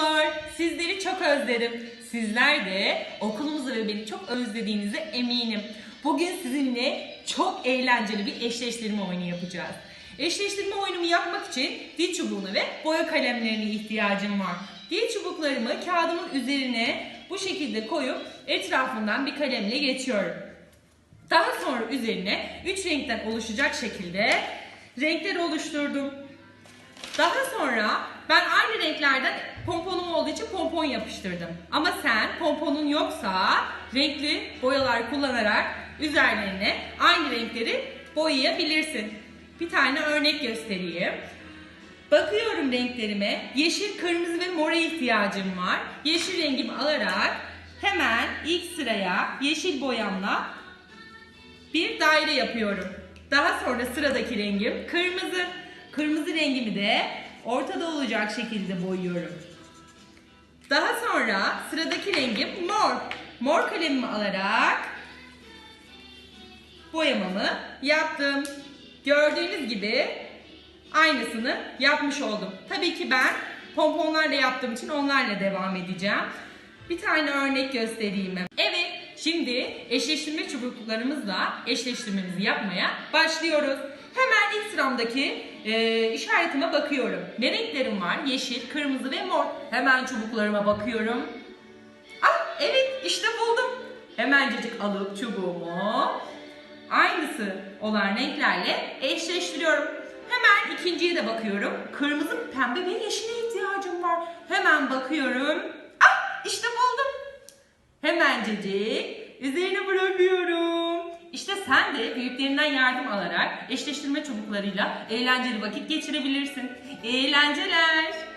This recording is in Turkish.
çocuklar, sizleri çok özledim. Sizler de okulumuzu ve beni çok özlediğinize eminim. Bugün sizinle çok eğlenceli bir eşleştirme oyunu yapacağız. Eşleştirme oyunumu yapmak için dil çubuğuna ve boya kalemlerine ihtiyacım var. Dil çubuklarımı kağıdımın üzerine bu şekilde koyup etrafından bir kalemle geçiyorum. Daha sonra üzerine 3 renkten oluşacak şekilde renkler oluşturdum. Daha sonra ben aynı renklerden pomponum olduğu için pompon yapıştırdım. Ama sen pomponun yoksa renkli boyalar kullanarak üzerlerine aynı renkleri boyayabilirsin. Bir tane örnek göstereyim. Bakıyorum renklerime. Yeşil, kırmızı ve mora ihtiyacım var. Yeşil rengimi alarak hemen ilk sıraya yeşil boyamla bir daire yapıyorum. Daha sonra sıradaki rengim kırmızı. Kırmızı rengimi de ortada olacak şekilde boyuyorum. Daha sonra sıradaki rengim mor. Mor kalemimi alarak boyamamı yaptım. Gördüğünüz gibi aynısını yapmış oldum. Tabii ki ben pomponlarla yaptığım için onlarla devam edeceğim. Bir tane örnek göstereyim. Evet, şimdi eşleştirme çubuklarımızla eşleştirmemizi yapmaya başlıyoruz. Hemen ilk sıramdaki e, işaretime bakıyorum. Ne renklerim var? Yeşil, kırmızı ve mor. Hemen çubuklarıma bakıyorum. Ah evet işte buldum. Hemencecik alıp çubuğumu aynısı olan renklerle eşleştiriyorum. Hemen ikinciye de bakıyorum. Kırmızı, pembe ve yeşile ihtiyacım var. Hemen bakıyorum. Hemencecik üzerine bırakıyorum. İşte sen de büyüklerinden yardım alarak eşleştirme çubuklarıyla eğlenceli vakit geçirebilirsin. Eğlenceler.